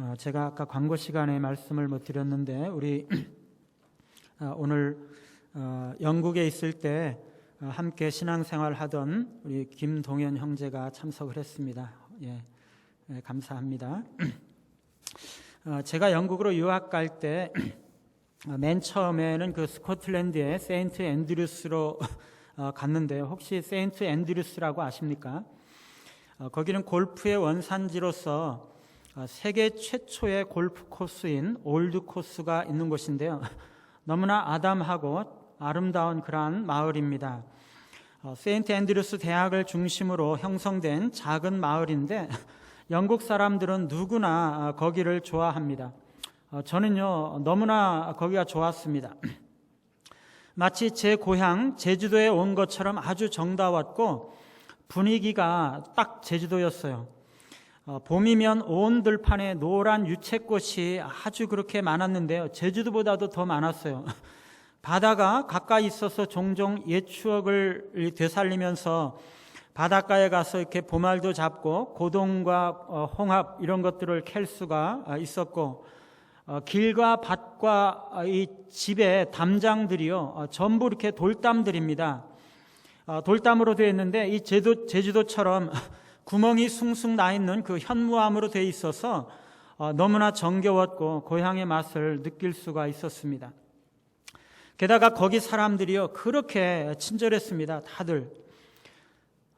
어, 제가 아까 광고 시간에 말씀을 못 드렸는데 우리 어, 오늘 어, 영국에 있을 때 어, 함께 신앙생활 하던 우리 김동현 형제가 참석을 했습니다. 예, 예, 감사합니다. 어, 제가 영국으로 유학 갈 때 맨 처음에는 그 스코틀랜드의 세인트 앤드루스로 어, 갔는데요. 혹시 세인트 앤드루스라고 아십니까? 어, 거기는 골프의 원산지로서 어, 세계 최초의 골프 코스인 올드 코스가 있는 곳인데요. 너무나 아담하고 아름다운 그러한 마을입니다. 어, 세인트 앤드루스 대학을 중심으로 형성된 작은 마을인데 영국 사람들은 누구나 어, 거기를 좋아합니다. 어, 저는요 너무나 거기가 좋았습니다. 마치 제 고향 제주도에 온 것처럼 아주 정다웠고 분위기가 딱 제주도였어요. 어, 봄이면 온 들판에 노란 유채꽃이 아주 그렇게 많았는데요. 제주도보다도 더 많았어요. 바다가 가까이 있어서 종종 옛 추억을 되살리면서 바닷가에 가서 이렇게 보말도 잡고 고동과 어, 홍합 이런 것들을 캘 수가 아, 있었고 어, 길과 밭과 어, 이 집의 담장들이요 어, 전부 이렇게 돌담들입니다. 어, 돌담으로 되어 있는데 이 제도, 제주도처럼 구멍이 숭숭 나 있는 그 현무암으로 되어 있어서 어, 너무나 정겨웠고 고향의 맛을 느낄 수가 있었습니다. 게다가 거기 사람들이요 그렇게 친절했습니다. 다들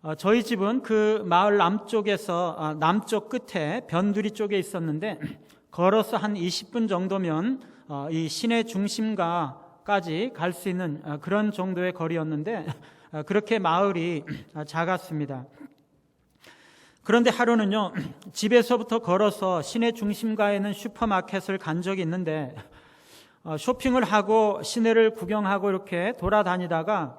어, 저희 집은 그 마을 남쪽에서 아, 남쪽 끝에 변두리 쪽에 있었는데 걸어서 한 20분 정도면 어, 이 시내 중심가까지 갈 수 있는 어, 그런 정도의 거리였는데 어, 그렇게 마을이 어, 작았습니다. 그런데 하루는요 집에서부터 걸어서 시내 중심가에 있는 슈퍼마켓을 간 적이 있는데 어, 쇼핑을 하고 시내를 구경하고 이렇게 돌아다니다가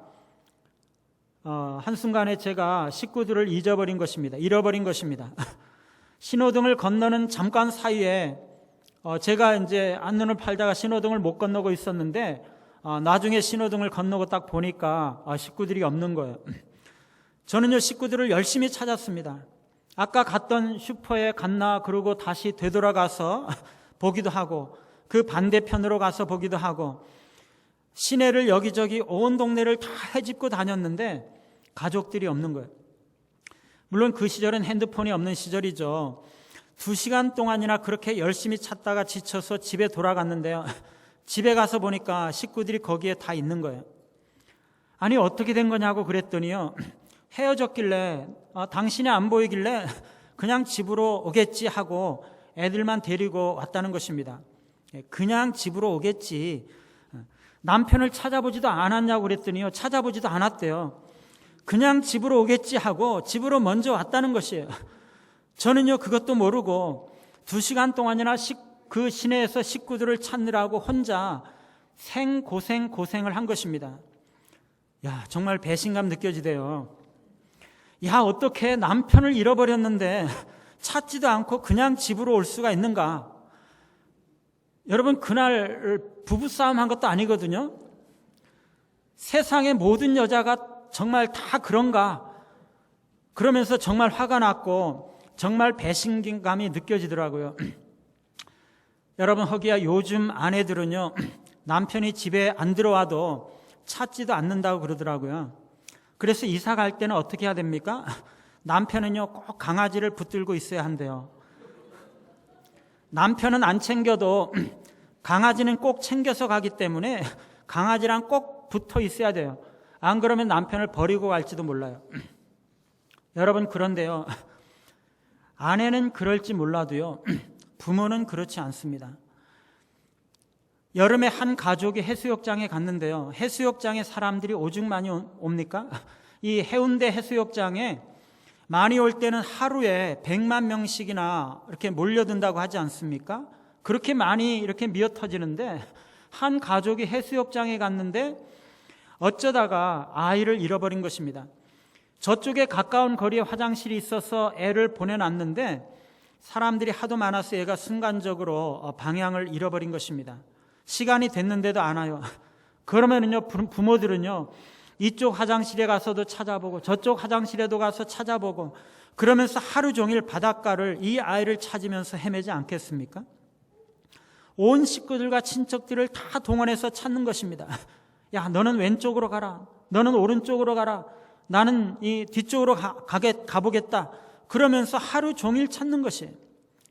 어, 한순간에 제가 식구들을 잊어버린 것입니다. 잃어버린 것입니다. 신호등을 건너는 잠깐 사이에 어, 제가 이제 안눈을 팔다가 신호등을 못 건너고 있었는데 어, 나중에 신호등을 건너고 딱 보니까 어, 식구들이 없는 거예요. 저는요 식구들을 열심히 찾았습니다. 아까 갔던 슈퍼에 갔나 그러고 다시 되돌아가서 보기도 하고 그 반대편으로 가서 보기도 하고 시내를 여기저기 온 동네를 다 헤집고 다녔는데 가족들이 없는 거예요. 물론 그 시절은 핸드폰이 없는 시절이죠. 두 시간 동안이나 그렇게 열심히 찾다가 지쳐서 집에 돌아갔는데요. 집에 가서 보니까 식구들이 거기에 다 있는 거예요. 아니, 어떻게 된 거냐고 그랬더니요. 헤어졌길래, 아, 당신이 안 보이길래 그냥 집으로 오겠지 하고 애들만 데리고 왔다는 것입니다. 예, 그냥 집으로 오겠지. 남편을 찾아보지도 않았냐고 그랬더니요. 찾아보지도 않았대요. 그냥 집으로 오겠지 하고 집으로 먼저 왔다는 것이에요. 저는요, 그것도 모르고 두 시간 동안이나 식, 그 시내에서 식구들을 찾느라고 혼자 생고생 고생을 한 것입니다. 야, 정말 배신감 느껴지대요. 야, 어떻게 남편을 잃어버렸는데 찾지도 않고 그냥 집으로 올 수가 있는가? 여러분, 그날 부부싸움 한 것도 아니거든요. 세상의 모든 여자가 정말 다 그런가? 그러면서 정말 화가 났고 정말 배신감이 느껴지더라고요. 여러분, 허기야 요즘 아내들은요, 남편이 집에 안 들어와도 찾지도 않는다고 그러더라고요. 그래서 이사 갈 때는 어떻게 해야 됩니까? 남편은요, 꼭 강아지를 붙들고 있어야 한대요. 남편은 안 챙겨도 강아지는 꼭 챙겨서 가기 때문에 강아지랑 꼭 붙어 있어야 돼요. 안 그러면 남편을 버리고 갈지도 몰라요. 여러분, 그런데요. 아내는 그럴지 몰라도요. 부모는 그렇지 않습니다. 여름에 한 가족이 해수욕장에 갔는데요. 해수욕장에 사람들이 오죽 많이 옵니까? 이 해운대 해수욕장에 많이 올 때는 하루에 100만 명씩이나 이렇게 몰려든다고 하지 않습니까? 그렇게 많이 이렇게 미어 터지는데 한 가족이 해수욕장에 갔는데 어쩌다가 아이를 잃어버린 것입니다. 저쪽에 가까운 거리에 화장실이 있어서 애를 보내놨는데 사람들이 하도 많아서 애가 순간적으로 방향을 잃어버린 것입니다. 시간이 됐는데도 안 와요. 그러면은요, 부모들은요, 이쪽 화장실에 가서도 찾아보고 저쪽 화장실에도 가서 찾아보고 그러면서 하루 종일 바닷가를 이 아이를 찾으면서 헤매지 않겠습니까? 온 식구들과 친척들을 다 동원해서 찾는 것입니다. 야, 너는 왼쪽으로 가라. 너는 오른쪽으로 가라. 나는 이 뒤쪽으로 가, 가게, 가보겠다. 그러면서 하루 종일 찾는 것이에요.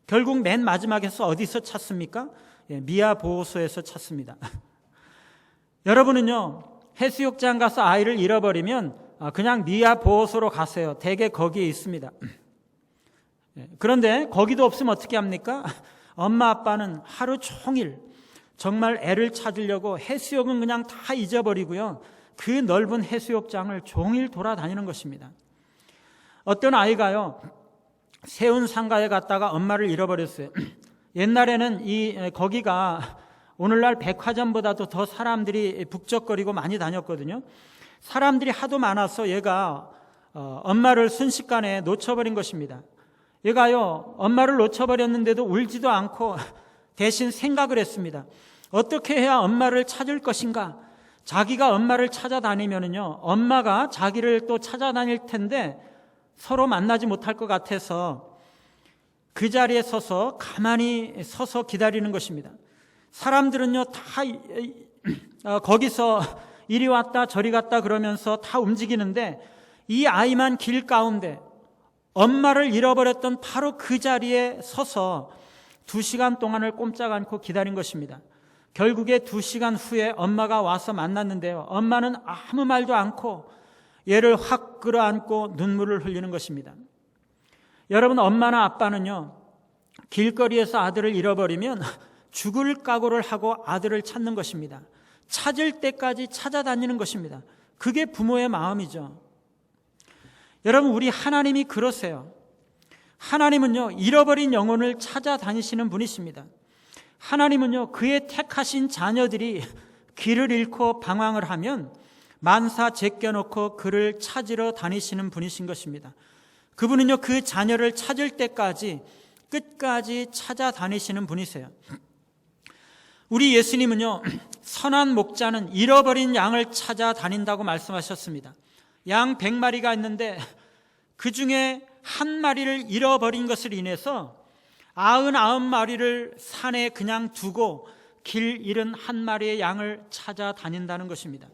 결국 맨 마지막에서 어디서 찾습니까? 예, 미아 보호소에서 찾습니다. 여러분은요, 해수욕장 가서 아이를 잃어버리면 아, 그냥 미아 보호소로 가세요. 대개 거기에 있습니다. 예, 그런데 거기도 없으면 어떻게 합니까? 엄마 아빠는 하루 종일 정말 애를 찾으려고 해수욕은 그냥 다 잊어버리고요. 그 넓은 해수욕장을 종일 돌아다니는 것입니다. 어떤 아이가요, 세운 상가에 갔다가 엄마를 잃어버렸어요. 옛날에는 이 거기가 오늘날 백화점보다도 더 사람들이 북적거리고 많이 다녔거든요. 사람들이 하도 많아서 얘가 어, 엄마를 순식간에 놓쳐버린 것입니다. 얘가요, 엄마를 놓쳐버렸는데도 울지도 않고 대신 생각을 했습니다. 어떻게 해야 엄마를 찾을 것인가? 자기가 엄마를 찾아다니면은요, 엄마가 자기를 또 찾아다닐 텐데 서로 만나지 못할 것 같아서 그 자리에 서서 가만히 서서 기다리는 것입니다. 사람들은요, 다 어, 거기서 이리 왔다 저리 갔다 그러면서 다 움직이는데 이 아이만 길 가운데 엄마를 잃어버렸던 바로 그 자리에 서서 두 시간 동안을 꼼짝 않고 기다린 것입니다. 결국에 두 시간 후에 엄마가 와서 만났는데요. 엄마는 아무 말도 않고 얘를 확 끌어안고 눈물을 흘리는 것입니다. 여러분, 엄마나 아빠는요, 길거리에서 아들을 잃어버리면 죽을 각오를 하고 아들을 찾는 것입니다. 찾을 때까지 찾아다니는 것입니다. 그게 부모의 마음이죠. 여러분, 우리 하나님이 그러세요. 하나님은요, 잃어버린 영혼을 찾아다니시는 분이십니다. 하나님은요, 그의 택하신 자녀들이 길을 잃고 방황을 하면 만사 제껴놓고 그를 찾으러 다니시는 분이신 것입니다. 그분은요, 그 자녀를 찾을 때까지 끝까지 찾아다니시는 분이세요. 우리 예수님은요, 선한 목자는 잃어버린 양을 찾아다닌다고 말씀하셨습니다. 양 100마리가 있는데 그 중에 한 마리를 잃어버린 것을 인해서 아흔아홉 마리를 산에 그냥 두고 길 잃은 한 마리의 양을 찾아다닌다는 것입니다.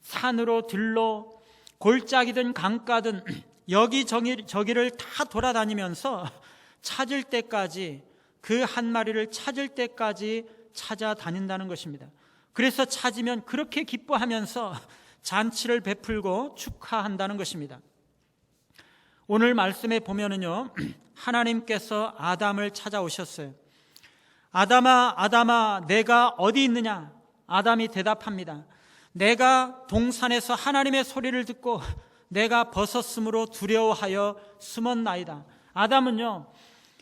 산으로 들로 골짜기든 강가든 여기 저기 저기를 다 돌아다니면서 찾을 때까지 그 한 마리를 찾을 때까지 찾아다닌다는 것입니다. 그래서 찾으면 그렇게 기뻐하면서 잔치를 베풀고 축하한다는 것입니다. 오늘 말씀에 보면은요, 하나님께서 아담을 찾아오셨어요. 아담아, 아담아, 내가 어디 있느냐? 아담이 대답합니다. 내가 동산에서 하나님의 소리를 듣고 내가 벗었으므로 두려워하여 숨었나이다. 아담은요,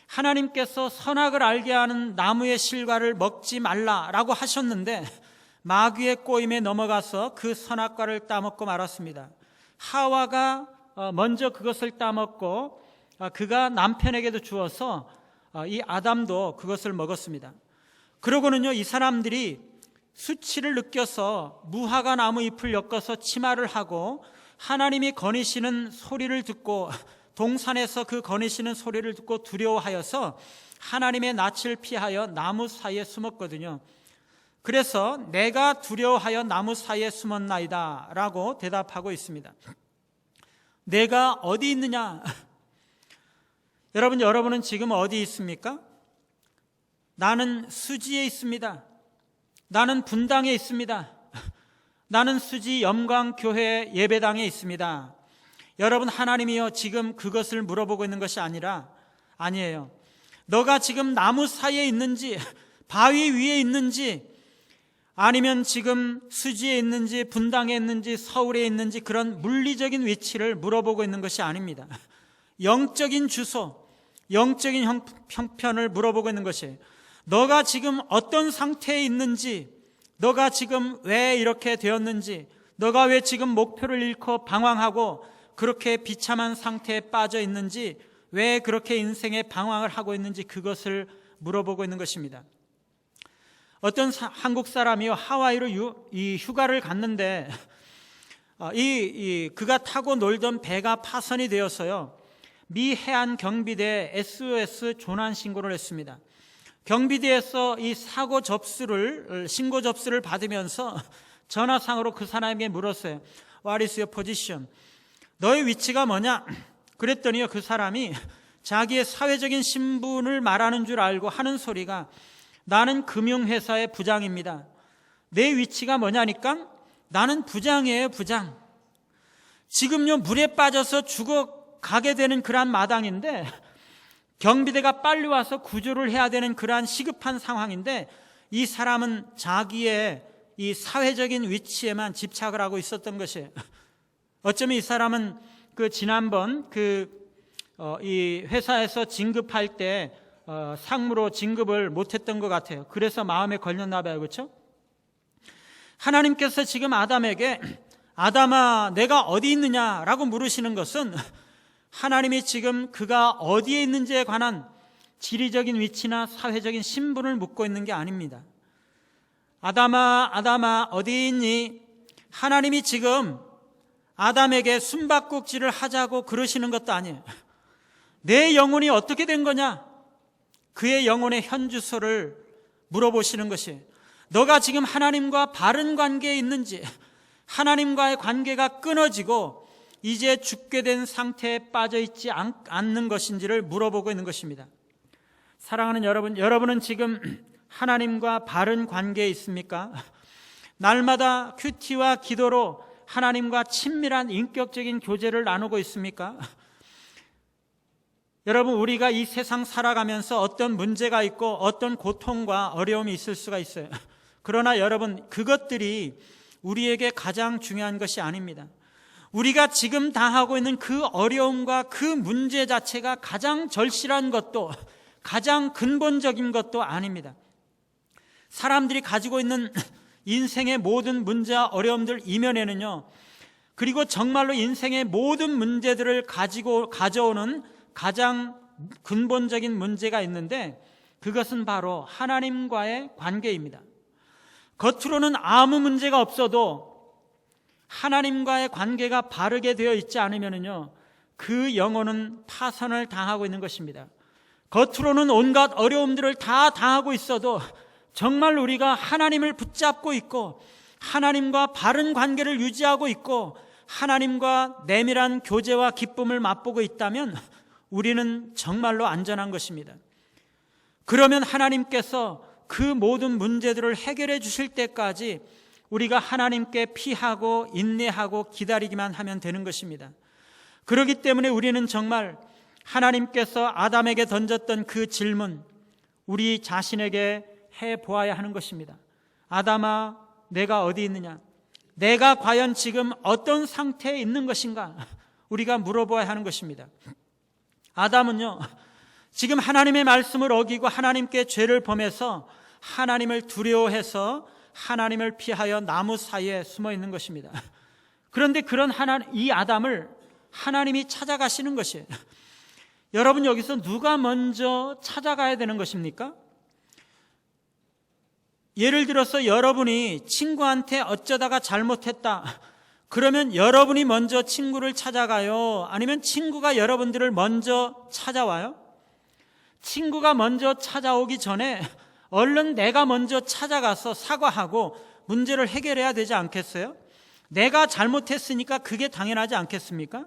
하나님께서 선악을 알게 하는 나무의 실과를 먹지 말라라고 하셨는데 마귀의 꼬임에 넘어가서 그 선악과를 따먹고 말았습니다. 하와가 어, 먼저 그것을 따먹고 어, 그가 남편에게도 주어서 어, 이 아담도 그것을 먹었습니다. 그러고는요, 이 사람들이 수치를 느껴서 무화과 나무 잎을 엮어서 치마를 하고 하나님이 거니시는 소리를 듣고 동산에서 그 거니시는 소리를 듣고 두려워하여서 하나님의 낯을 피하여 나무 사이에 숨었거든요. 그래서 내가 두려워하여 나무 사이에 숨었나이다 라고 대답하고 있습니다. 내가 어디 있느냐? 여러분, 여러분은 지금 어디 있습니까? 나는 수지에 있습니다. 나는 분당에 있습니다. 나는 수지 염광교회 예배당에 있습니다. 여러분, 하나님이요, 지금 그것을 물어보고 있는 것이 아니라, 아니에요. 너가 지금 나무 사이에 있는지, 바위 위에 있는지, 아니면 지금 수지에 있는지, 분당에 있는지, 서울에 있는지 그런 물리적인 위치를 물어보고 있는 것이 아닙니다. 영적인 주소, 영적인 형편을 물어보고 있는 것이에요. 너가 지금 어떤 상태에 있는지, 너가 지금 왜 이렇게 되었는지, 너가 왜 지금 목표를 잃고 방황하고 그렇게 비참한 상태에 빠져 있는지, 왜 그렇게 인생의 방황을 하고 있는지 그것을 물어보고 있는 것입니다. 어떤 사, 한국 사람이요 하와이로 유, 이 휴가를 갔는데 어, 이, 이 그가 타고 놀던 배가 파손이 되어서요. 미 해안 경비대 SOS 조난 신고를 했습니다. 경비대에서 이 사고 접수를 신고 접수를 받으면서 전화상으로 그 사람에게 물었어요. What is your position? 너의 위치가 뭐냐? 그랬더니요 그 사람이 자기의 사회적인 신분을 말하는 줄 알고 하는 소리가 나는 금융회사의 부장입니다. 내 위치가 뭐냐니까 나는 부장이에요 부장. 지금요 물에 빠져서 죽어 가게 되는 그러한 마당인데 경비대가 빨리 와서 구조를 해야 되는 그러한 시급한 상황인데 이 사람은 자기의 이 사회적인 위치에만 집착을 하고 있었던 것이에요. 어쩌면 이 사람은 그 지난번 그 어, 이 회사에서 진급할 때 어, 상무로 진급을 못했던 것 같아요. 그래서 마음에 걸렸나 봐요, 그렇죠? 하나님께서 지금 아담에게 아담아, 내가 어디 있느냐라고 물으시는 것은 하나님이 지금 그가 어디에 있는지에 관한 지리적인 위치나 사회적인 신분을 묻고 있는 게 아닙니다. 아담아, 아담아, 어디 있니? 하나님이 지금 아담에게 숨바꼭질을 하자고 그러시는 것도 아니에요. 내 영혼이 어떻게 된 거냐? 그의 영혼의 현주소를 물어보시는 것이 너가 지금 하나님과 바른 관계에 있는지 하나님과의 관계가 끊어지고 이제 죽게 된 상태에 빠져 있지 않는 것인지를 물어보고 있는 것입니다. 사랑하는 여러분, 여러분은 지금 하나님과 바른 관계에 있습니까? 날마다 큐티와 기도로 하나님과 친밀한 인격적인 교제를 나누고 있습니까? 여러분, 우리가 이 세상 살아가면서 어떤 문제가 있고 어떤 고통과 어려움이 있을 수가 있어요. 그러나 여러분, 그것들이 우리에게 가장 중요한 것이 아닙니다. 우리가 지금 당하고 있는 그 어려움과 그 문제 자체가 가장 절실한 것도 가장 근본적인 것도 아닙니다. 사람들이 가지고 있는 인생의 모든 문제와 어려움들 이면에는요, 그리고 정말로 인생의 모든 문제들을 가지고 가져오는 가장 근본적인 문제가 있는데 그것은 바로 하나님과의 관계입니다. 겉으로는 아무 문제가 없어도 하나님과의 관계가 바르게 되어 있지 않으면요, 그 영혼은 파선을 당하고 있는 것입니다. 겉으로는 온갖 어려움들을 다 당하고 있어도 정말 우리가 하나님을 붙잡고 있고 하나님과 바른 관계를 유지하고 있고 하나님과 내밀한 교제와 기쁨을 맛보고 있다면 우리는 정말로 안전한 것입니다. 그러면 하나님께서 그 모든 문제들을 해결해 주실 때까지 우리가 하나님께 피하고 인내하고 기다리기만 하면 되는 것입니다. 그렇기 때문에 우리는 정말 하나님께서 아담에게 던졌던 그 질문, 우리 자신에게 해 보아야 하는 것입니다. 아담아, 내가 어디 있느냐? 내가 과연 지금 어떤 상태에 있는 것인가? 우리가 물어보아야 하는 것입니다. 아담은요, 지금 하나님의 말씀을 어기고 하나님께 죄를 범해서 하나님을 두려워해서 하나님을 피하여 나무 사이에 숨어 있는 것입니다. 그런데 그런 하나, 이 아담을 하나님이 찾아가시는 것이에요. 여러분 여기서 누가 먼저 찾아가야 되는 것입니까? 예를 들어서 여러분이 친구한테 어쩌다가 잘못했다. 그러면 여러분이 먼저 친구를 찾아가요? 아니면 친구가 여러분들을 먼저 찾아와요? 친구가 먼저 찾아오기 전에 얼른 내가 먼저 찾아가서 사과하고 문제를 해결해야 되지 않겠어요? 내가 잘못했으니까 그게 당연하지 않겠습니까?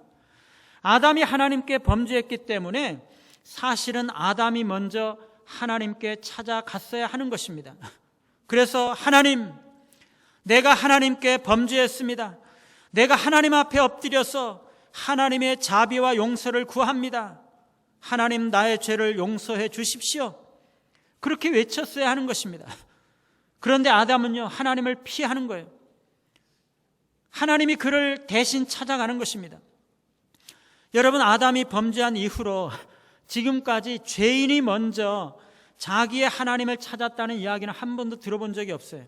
아담이 하나님께 범죄했기 때문에 사실은 아담이 먼저 하나님께 찾아갔어야 하는 것입니다. 그래서 하나님, 내가 하나님께 범죄했습니다. 내가 하나님 앞에 엎드려서 하나님의 자비와 용서를 구합니다. 하나님 나의 죄를 용서해 주십시오. 그렇게 외쳤어야 하는 것입니다. 그런데 아담은요, 하나님을 피하는 거예요. 하나님이 그를 대신 찾아가는 것입니다. 여러분, 아담이 범죄한 이후로 지금까지 죄인이 먼저 자기의 하나님을 찾았다는 이야기는 한 번도 들어본 적이 없어요.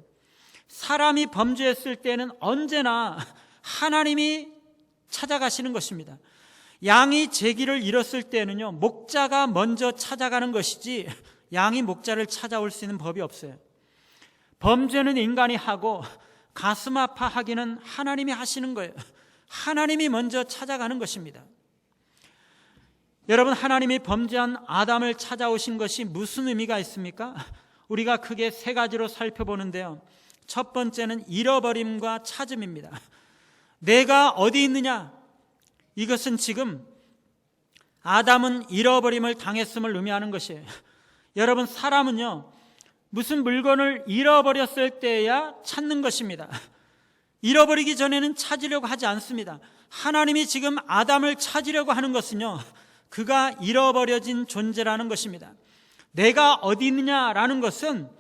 사람이 범죄했을 때는 언제나 하나님이 찾아가시는 것입니다. 양이 제기를 잃었을 때는요, 목자가 먼저 찾아가는 것이지 양이 목자를 찾아올 수 있는 법이 없어요. 범죄는 인간이 하고 가슴 아파하기는 하나님이 하시는 거예요. 하나님이 먼저 찾아가는 것입니다. 여러분, 하나님이 범죄한 아담을 찾아오신 것이 무슨 의미가 있습니까? 우리가 크게 세 가지로 살펴보는데요. 첫 번째는 잃어버림과 찾음입니다. 내가 어디 있느냐? 이것은 지금 아담은 잃어버림을 당했음을 의미하는 것이에요. 여러분, 사람은요, 무슨 물건을 잃어버렸을 때야 찾는 것입니다. 잃어버리기 전에는 찾으려고 하지 않습니다. 하나님이 지금 아담을 찾으려고 하는 것은요, 그가 잃어버려진 존재라는 것입니다. 내가 어디 있느냐라는 것은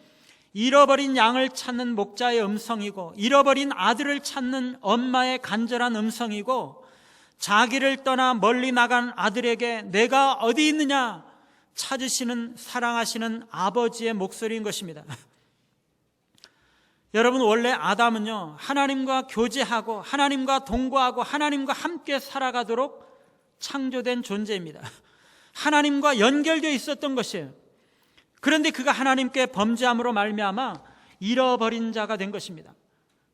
잃어버린 양을 찾는 목자의 음성이고, 잃어버린 아들을 찾는 엄마의 간절한 음성이고, 자기를 떠나 멀리 나간 아들에게 내가 어디 있느냐 찾으시는 사랑하시는 아버지의 목소리인 것입니다. 여러분 원래 아담은요 하나님과 교제하고 하나님과 동거하고 하나님과 함께 살아가도록 창조된 존재입니다. 하나님과 연결되어 있었던 것이에요. 그런데 그가 하나님께 범죄함으로 말미암아 잃어버린 자가 된 것입니다.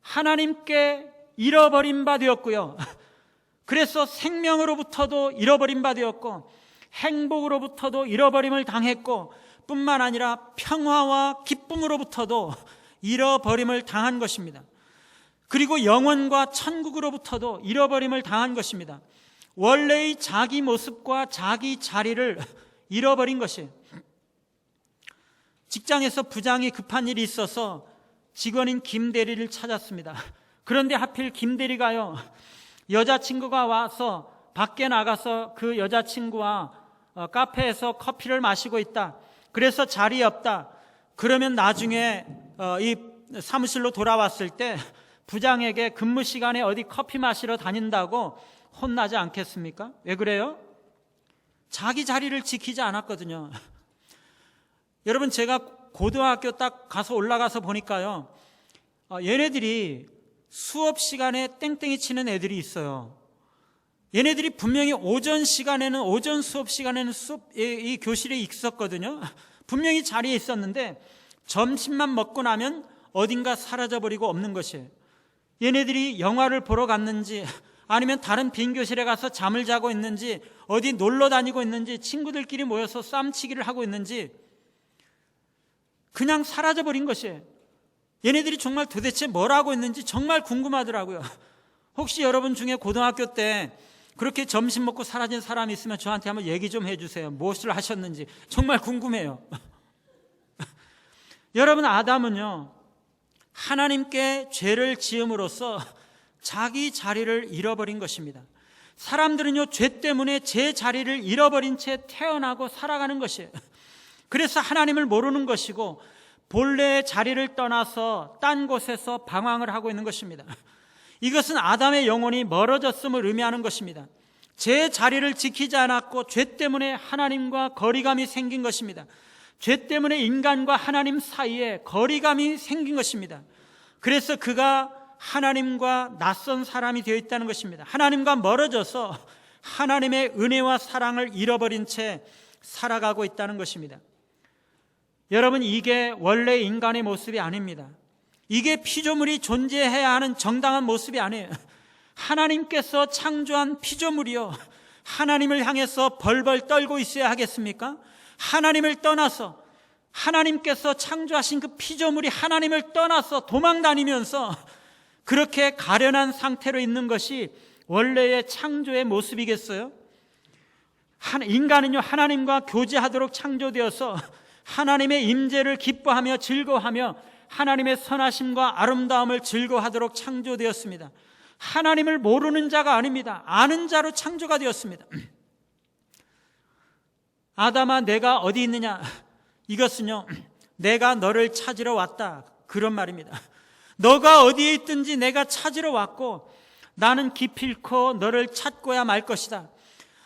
하나님께 잃어버린 바 되었고요. 그래서 생명으로부터도 잃어버린 바 되었고 행복으로부터도 잃어버림을 당했고 뿐만 아니라 평화와 기쁨으로부터도 잃어버림을 당한 것입니다. 그리고 영원과 천국으로부터도 잃어버림을 당한 것입니다. 원래의 자기 모습과 자기 자리를 잃어버린 것이에요. 직장에서 부장이 급한 일이 있어서 직원인 김 대리를 찾았습니다. 그런데 하필 김 대리가요, 여자친구가 와서 밖에 나가서 그 여자친구와 어, 카페에서 커피를 마시고 있다. 그래서 자리에 없다. 그러면 나중에 어, 이 사무실로 돌아왔을 때 부장에게 근무 시간에 어디 커피 마시러 다닌다고 혼나지 않겠습니까? 왜 그래요? 자기 자리를 지키지 않았거든요. 여러분 제가 고등학교 딱 가서 올라가서 보니까요. 어, 얘네들이 수업 시간에 땡땡이 치는 애들이 있어요. 얘네들이 분명히 오전 시간에는 오전 수업 시간에는 수업 이, 이 교실에 있었거든요. 분명히 자리에 있었는데 점심만 먹고 나면 어딘가 사라져 버리고 없는 것이에요. 얘네들이 영화를 보러 갔는지 아니면 다른 빈 교실에 가서 잠을 자고 있는지 어디 놀러 다니고 있는지 친구들끼리 모여서 쌈치기를 하고 있는지 그냥 사라져 버린 것이에요. 얘네들이 정말 도대체 뭘 하고 있는지 정말 궁금하더라고요. 혹시 여러분 중에 고등학교 때 그렇게 점심 먹고 사라진 사람이 있으면 저한테 한번 얘기 좀 해주세요. 무엇을 하셨는지 정말 궁금해요. 여러분 아담은요 하나님께 죄를 지음으로써 자기 자리를 잃어버린 것입니다. 사람들은요 죄 때문에 제 자리를 잃어버린 채 태어나고 살아가는 것이에요. 그래서 하나님을 모르는 것이고 본래의 자리를 떠나서 딴 곳에서 방황을 하고 있는 것입니다. 이것은 아담의 영혼이 멀어졌음을 의미하는 것입니다. 제 자리를 지키지 않았고 죄 때문에 하나님과 거리감이 생긴 것입니다. 죄 때문에 인간과 하나님 사이에 거리감이 생긴 것입니다. 그래서 그가 하나님과 낯선 사람이 되어 있다는 것입니다. 하나님과 멀어져서 하나님의 은혜와 사랑을 잃어버린 채 살아가고 있다는 것입니다. 여러분, 이게 원래 인간의 모습이 아닙니다. 이게 피조물이 존재해야 하는 정당한 모습이 아니에요. 하나님께서 창조한 피조물이요. 하나님을 향해서 벌벌 떨고 있어야 하겠습니까? 하나님을 떠나서 하나님께서 창조하신 그 피조물이 하나님을 떠나서 도망 다니면서 그렇게 가련한 상태로 있는 것이 원래의 창조의 모습이겠어요? 인간은요, 하나님과 교제하도록 창조되어서 하나님의 임재를 기뻐하며 즐거워하며 하나님의 선하심과 아름다움을 즐거워하도록 창조되었습니다. 하나님을 모르는 자가 아닙니다. 아는 자로 창조가 되었습니다. 아담아, 내가 어디 있느냐? 이것은요, 내가 너를 찾으러 왔다. 그런 말입니다. 너가 어디에 있든지 내가 찾으러 왔고, 나는 기필코 너를 찾고야 말 것이다.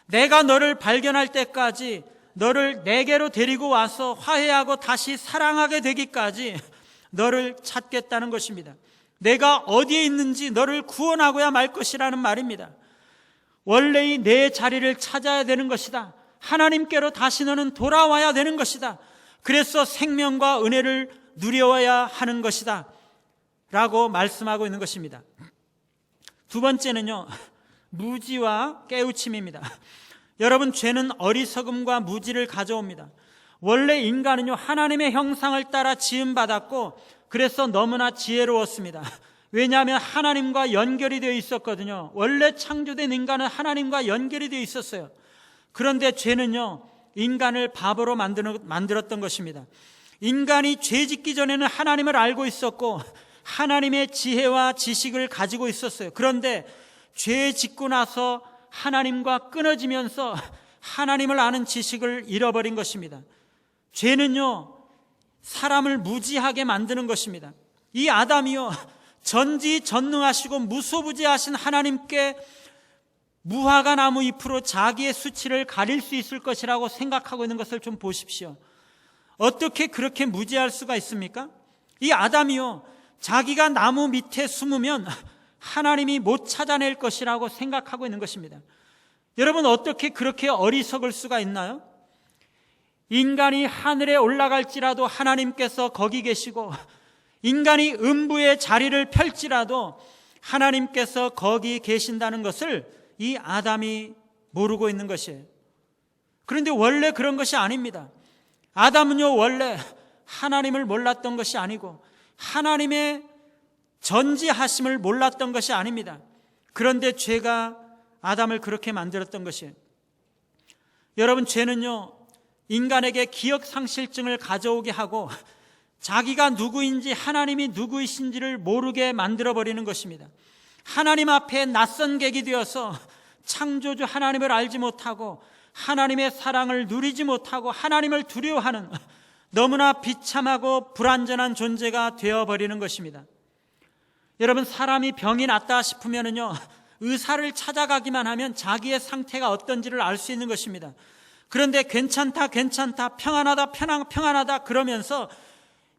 내가 너를 발견할 때까지 너를 내게로 데리고 와서 화해하고 다시 사랑하게 되기까지 너를 찾겠다는 것입니다. 내가 어디에 있는지 너를 구원하고야 말 것이라는 말입니다. 원래의 내 자리를 찾아야 되는 것이다. 하나님께로 다시 너는 돌아와야 되는 것이다. 그래서 생명과 은혜를 누려야 하는 것이다. 라고 말씀하고 있는 것입니다. 두 번째는요, 무지와 깨우침입니다. 여러분, 죄는 어리석음과 무지를 가져옵니다. 원래 인간은요, 하나님의 형상을 따라 지음받았고, 그래서 너무나 지혜로웠습니다. 왜냐하면 하나님과 연결이 되어 있었거든요. 원래 창조된 인간은 하나님과 연결이 되어 있었어요. 그런데 죄는요, 인간을 바보로 만들었던 것입니다. 인간이 죄 짓기 전에는 하나님을 알고 있었고, 하나님의 지혜와 지식을 가지고 있었어요. 그런데 죄 짓고 나서 하나님과 끊어지면서 하나님을 아는 지식을 잃어버린 것입니다. 죄는요, 사람을 무지하게 만드는 것입니다. 이 아담이요, 전지 전능하시고 무소부지하신 하나님께 무화과 나무 잎으로 자기의 수치를 가릴 수 있을 것이라고 생각하고 있는 것을 좀 보십시오. 어떻게 그렇게 무지할 수가 있습니까? 이 아담이요, 자기가 나무 밑에 숨으면 하나님이 못 찾아낼 것이라고 생각하고 있는 것입니다. 여러분, 어떻게 그렇게 어리석을 수가 있나요? 인간이 하늘에 올라갈지라도 하나님께서 거기 계시고, 인간이 음부의 자리를 펼지라도 하나님께서 거기 계신다는 것을 이 아담이 모르고 있는 것이에요. 그런데 원래 그런 것이 아닙니다. 아담은요, 원래 하나님을 몰랐던 것이 아니고, 하나님의 전지하심을 몰랐던 것이 아닙니다. 그런데 죄가 아담을 그렇게 만들었던 것이에요. 여러분, 죄는요, 인간에게 기억 상실증을 가져오게 하고 자기가 누구인지 하나님이 누구이신지를 모르게 만들어 버리는 것입니다. 하나님 앞에 낯선 객이 되어서 창조주 하나님을 알지 못하고 하나님의 사랑을 누리지 못하고 하나님을 두려워하는 너무나 비참하고 불완전한 존재가 되어 버리는 것입니다. 여러분, 사람이 병이 낫다 싶으면은요, 의사를 찾아가기만 하면 자기의 상태가 어떤지를 알 수 있는 것입니다. 그런데 괜찮다, 괜찮다, 평안하다, 편안, 평안하다 그러면서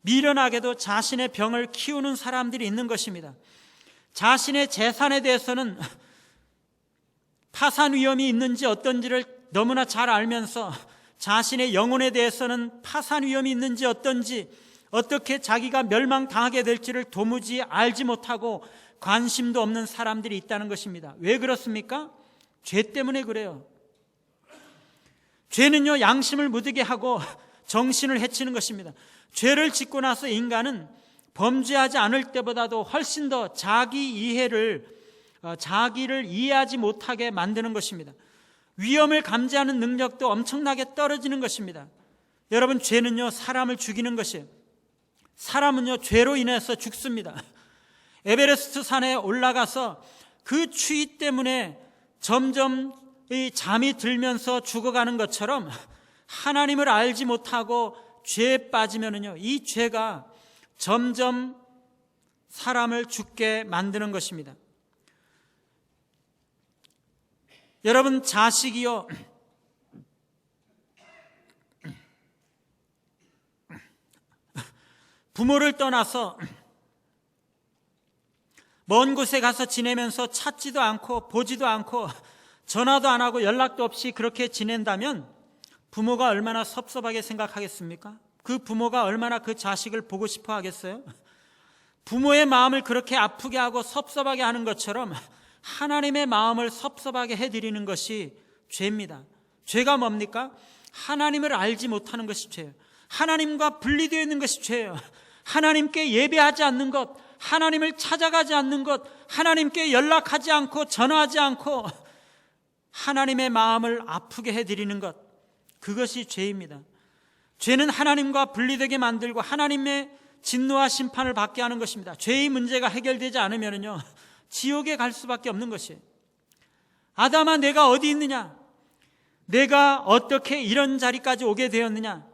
미련하게도 자신의 병을 키우는 사람들이 있는 것입니다. 자신의 재산에 대해서는 파산 위험이 있는지 어떤지를 너무나 잘 알면서 자신의 영혼에 대해서는 파산 위험이 있는지 어떤지 어떻게 자기가 멸망당하게 될지를 도무지 알지 못하고 관심도 없는 사람들이 있다는 것입니다. 왜 그렇습니까? 죄 때문에 그래요. 죄는요, 양심을 무디게 하고 정신을 해치는 것입니다. 죄를 짓고 나서 인간은 범죄하지 않을 때보다도 훨씬 더 자기 이해를, 어, 자기를 이해하지 못하게 만드는 것입니다. 위험을 감지하는 능력도 엄청나게 떨어지는 것입니다. 여러분, 죄는요, 사람을 죽이는 것이에요. 사람은요, 죄로 인해서 죽습니다. 에베레스트 산에 올라가서 그 추위 때문에 점점 이 잠이 들면서 죽어가는 것처럼 하나님을 알지 못하고 죄에 빠지면은요, 이 죄가 점점 사람을 죽게 만드는 것입니다. 여러분, 자식이요, 부모를 떠나서 먼 곳에 가서 지내면서 찾지도 않고 보지도 않고 전화도 안 하고 연락도 없이 그렇게 지낸다면 부모가 얼마나 섭섭하게 생각하겠습니까? 그 부모가 얼마나 그 자식을 보고 싶어 하겠어요? 부모의 마음을 그렇게 아프게 하고 섭섭하게 하는 것처럼 하나님의 마음을 섭섭하게 해드리는 것이 죄입니다. 죄가 뭡니까? 하나님을 알지 못하는 것이 죄예요. 하나님과 분리되어 있는 것이 죄예요. 하나님께 예배하지 않는 것, 하나님을 찾아가지 않는 것, 하나님께 연락하지 않고 전화하지 않고 하나님의 마음을 아프게 해드리는 것, 그것이 죄입니다. 죄는 하나님과 분리되게 만들고 하나님의 진노와 심판을 받게 하는 것입니다. 죄의 문제가 해결되지 않으면요, 지옥에 갈 수밖에 없는 것이에요. 아담아, 내가 어디 있느냐? 내가 어떻게 이런 자리까지 오게 되었느냐?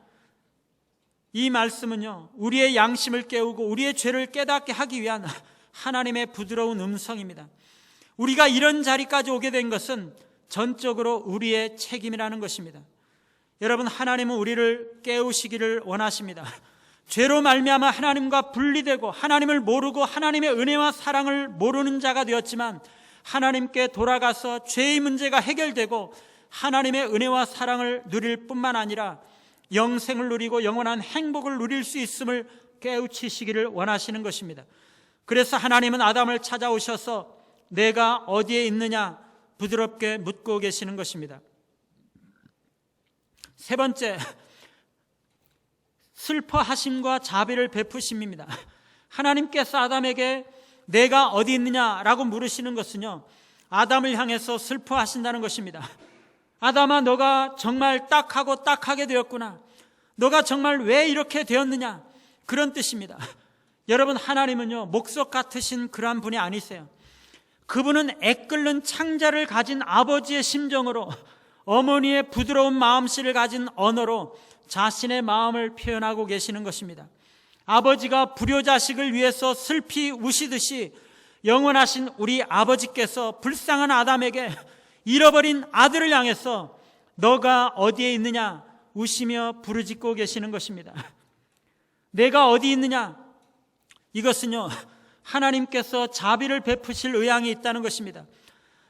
이 말씀은요, 우리의 양심을 깨우고 우리의 죄를 깨닫게 하기 위한 하나님의 부드러운 음성입니다. 우리가 이런 자리까지 오게 된 것은 전적으로 우리의 책임이라는 것입니다. 여러분, 하나님은 우리를 깨우시기를 원하십니다. 죄로 말미암아 하나님과 분리되고 하나님을 모르고 하나님의 은혜와 사랑을 모르는 자가 되었지만 하나님께 돌아가서 죄의 문제가 해결되고 하나님의 은혜와 사랑을 누릴 뿐만 아니라 영생을 누리고 영원한 행복을 누릴 수 있음을 깨우치시기를 원하시는 것입니다. 그래서 하나님은 아담을 찾아오셔서 내가 어디에 있느냐 부드럽게 묻고 계시는 것입니다. 세 번째, 슬퍼하심과 자비를 베푸심입니다. 하나님께서 아담에게 내가 어디 있느냐라고 물으시는 것은요, 아담을 향해서 슬퍼하신다는 것입니다. 아담아, 너가 정말 딱하고 딱하게 되었구나. 너가 정말 왜 이렇게 되었느냐. 그런 뜻입니다. 여러분, 하나님은요, 목석 같으신 그러한 분이 아니세요. 그분은 애끓는 창자를 가진 아버지의 심정으로 어머니의 부드러운 마음씨를 가진 언어로 자신의 마음을 표현하고 계시는 것입니다. 아버지가 불효자식을 위해서 슬피 우시듯이 영원하신 우리 아버지께서 불쌍한 아담에게 잃어버린 아들을 향해서 너가 어디에 있느냐 우시며 부르짖고 계시는 것입니다. 내가 어디 있느냐? 이것은요, 하나님께서 자비를 베푸실 의향이 있다는 것입니다.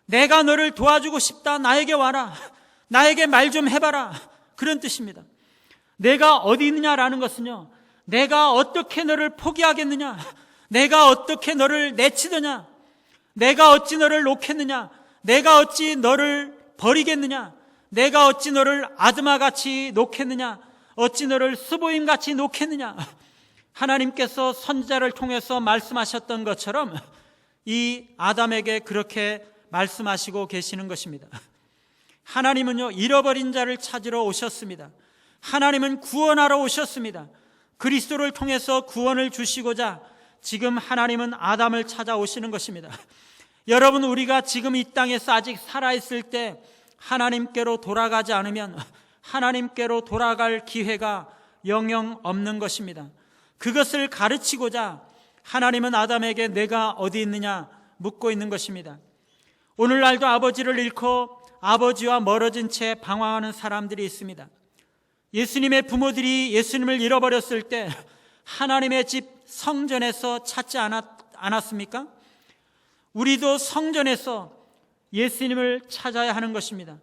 내가 너를 도와주고 싶다. 나에게 와라. 나에게 말 좀 해봐라. 그런 뜻입니다. 내가 어디 있느냐라는 것은요, 내가 어떻게 너를 포기하겠느냐? 내가 어떻게 너를 내치느냐? 내가 어찌 너를 놓겠느냐? 내가 어찌 너를 버리겠느냐? 내가 어찌 너를 아드마같이 놓겠느냐? 어찌 너를 스보임같이 놓겠느냐? 하나님께서 선지자를 통해서 말씀하셨던 것처럼 이 아담에게 그렇게 말씀하시고 계시는 것입니다. 하나님은요, 잃어버린 자를 찾으러 오셨습니다. 하나님은 구원하러 오셨습니다. 그리스도를 통해서 구원을 주시고자 지금 하나님은 아담을 찾아오시는 것입니다. 여러분, 우리가 지금 이 땅에서 아직 살아있을 때 하나님께로 돌아가지 않으면 하나님께로 돌아갈 기회가 영영 없는 것입니다. 그것을 가르치고자 하나님은 아담에게 내가 어디 있느냐 묻고 있는 것입니다. 오늘날도 아버지를 잃고 아버지와 멀어진 채 방황하는 사람들이 있습니다. 예수님의 부모들이 예수님을 잃어버렸을 때 하나님의 집 성전에서 찾지 않았, 않았습니까? 우리도 성전에서 예수님을 찾아야 하는 것입니다.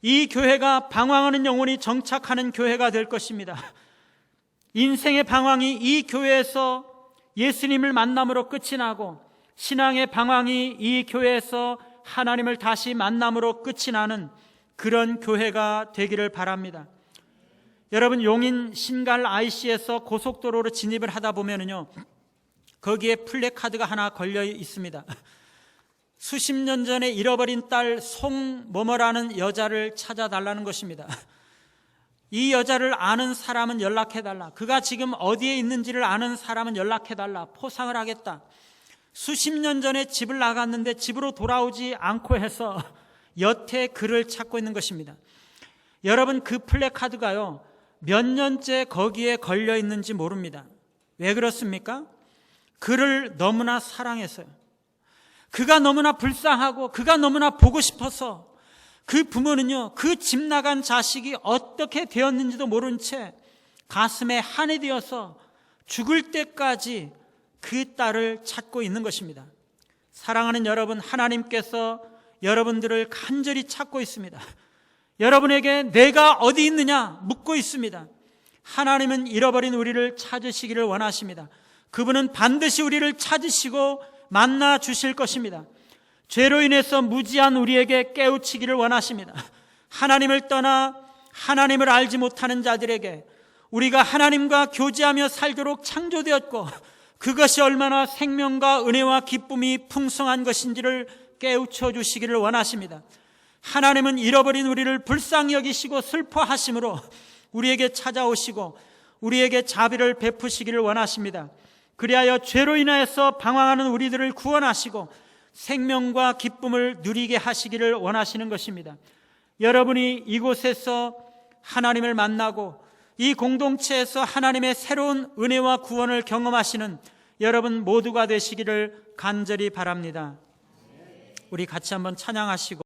이 교회가 방황하는 영혼이 정착하는 교회가 될 것입니다. 인생의 방황이 이 교회에서 예수님을 만남으로 끝이 나고 신앙의 방황이 이 교회에서 하나님을 다시 만남으로 끝이 나는 그런 교회가 되기를 바랍니다. 여러분 용인 신갈 IC에서 고속도로로 진입을 하다 보면은요 거기에 플래카드가 하나 걸려 있습니다. 수십 년 전에 잃어버린 딸 송모모라는 여자를 찾아달라는 것입니다. 이 여자를 아는 사람은 연락해달라. 그가 지금 어디에 있는지를 아는 사람은 연락해달라. 포상을 하겠다. 수십 년 전에 집을 나갔는데 집으로 돌아오지 않고 해서 여태 그를 찾고 있는 것입니다. 여러분 그 플래카드가요. 몇 년째 거기에 걸려 있는지 모릅니다. 왜 그렇습니까? 그를 너무나 사랑해서요. 그가 너무나 불쌍하고 그가 너무나 보고 싶어서 그 부모는요, 그 집 나간 자식이 어떻게 되었는지도 모른 채 가슴에 한이 되어서 죽을 때까지 그 딸을 찾고 있는 것입니다. 사랑하는 여러분, 하나님께서 여러분들을 간절히 찾고 있습니다. 여러분에게 내가 어디 있느냐 묻고 있습니다. 하나님은 잃어버린 우리를 찾으시기를 원하십니다. 그분은 반드시 우리를 찾으시고 만나 주실 것입니다. 죄로 인해서 무지한 우리에게 깨우치기를 원하십니다. 하나님을 떠나 하나님을 알지 못하는 자들에게 우리가 하나님과 교제하며 살도록 창조되었고 그것이 얼마나 생명과 은혜와 기쁨이 풍성한 것인지를 깨우쳐 주시기를 원하십니다. 하나님은 잃어버린 우리를 불쌍히 여기시고 슬퍼하심으로 우리에게 찾아오시고 우리에게 자비를 베푸시기를 원하십니다. 그리하여 죄로 인하여서 방황하는 우리들을 구원하시고 생명과 기쁨을 누리게 하시기를 원하시는 것입니다. 여러분이 이곳에서 하나님을 만나고 이 공동체에서 하나님의 새로운 은혜와 구원을 경험하시는 여러분 모두가 되시기를 간절히 바랍니다. 우리 같이 한번 찬양하시고